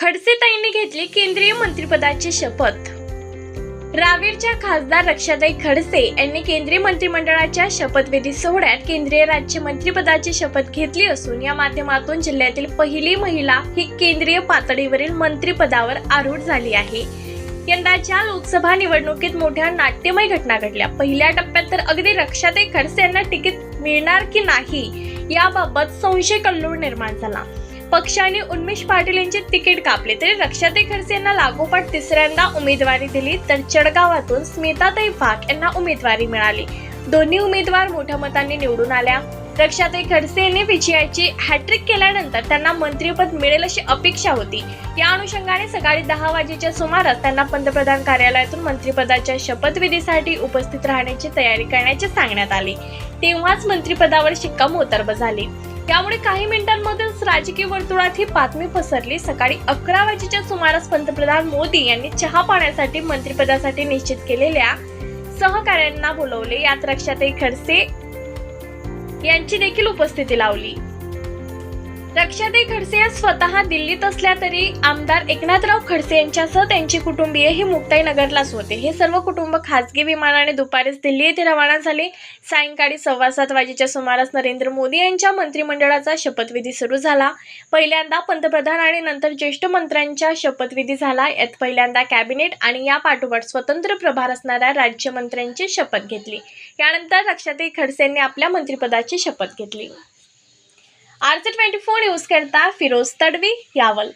खडसेताईंनी घेतली केंद्रीय मंत्रिपदाची शपथ. रावेरच्या खासदार रक्षाताई खडसे यांनी केंद्रीय मंत्रिमंडळाच्या शपथविधी सोहळ्यात केंद्रीय राज्य मंत्रिपदाची शपथ घेतली असून या माध्यमातून जिल्ह्यातील पहिली महिला ही केंद्रीय पातळीवरील मंत्रिपदावर आरूढ झाली आहे. यंदाच्या लोकसभा निवडणुकीत मोठ्या नाट्यमय घटना घडल्या. पहिल्या टप्प्यात तर अगदी रक्षाताई खडसे यांना तिकीट मिळणार की नाही याबाबत संशय कल्लोळ निर्माण झाला. पक्षाने उन्मेष पाटील यांचे तिकीट कापले. तरी रक्षाताई खडसे यांना लागोपाठ तिसऱ्यांदा उमेदवारी दिली तर चडगावातून स्मिताताई वाघ यांना उमेदवारी मिळाली. दोन्ही उमेदवार मोठ्या मतांनी निवडून आल्या. रक्षाताई खडसे यांनी विजयाची हॅट्रिक केल्यानंतर त्यांना मंत्रिपद मिळेल अशी अपेक्षा होती. या अनुषंगाने सकाळी दहा वाजेच्या सुमारास त्यांना पंतप्रधान कार्यालयातून मंत्रिपदाच्या शपथविधीसाठी उपस्थित राहण्याची तयारी करण्याचे सांगण्यात आले. तेव्हाच मंत्रिपदावर शिक्कामोर्तब झाली. त्यामुळे काही मिनिटांमध्येच राजकीय वर्तुळात ही बातमी पसरली. सकाळी अकरा वाजेच्या सुमारास पंतप्रधान मोदी यांनी चहा पाण्यासाठी मंत्रिपदासाठी निश्चित केलेल्या सहकाऱ्यांना बोलवले. यात रक्षाताई खडसे यांची देखील उपस्थिती लावली. रक्षाताई खडसे या स्वतः दिल्लीत असल्या तरी आमदार एकनाथराव खडसे यांच्यासह त्यांचे कुटुंबीय हे मुक्ताई नगरलाच होते. हे सर्व कुटुंब खासगी विमानाने दुपारीच दिल्ली येथे रवाना झाले. सायंकाळी सव्वा सात वाजेच्या सुमारास नरेंद्र मोदी यांच्या मंत्रिमंडळाचा शपथविधी सुरू झाला. पहिल्यांदा पंतप्रधान आणि नंतर ज्येष्ठ मंत्र्यांच्या शपथविधी झाला. यात पहिल्यांदा कॅबिनेट आणि या पाठोपाठ स्वतंत्र प्रभार असणाऱ्या राज्यमंत्र्यांची शपथ घेतली. यानंतर रक्षाताई खडसे यांनी आपल्या मंत्रिपदाची शपथ घेतली. आरचे ट्वेंटी फोर यूज करता फिरोज तडवी यावल.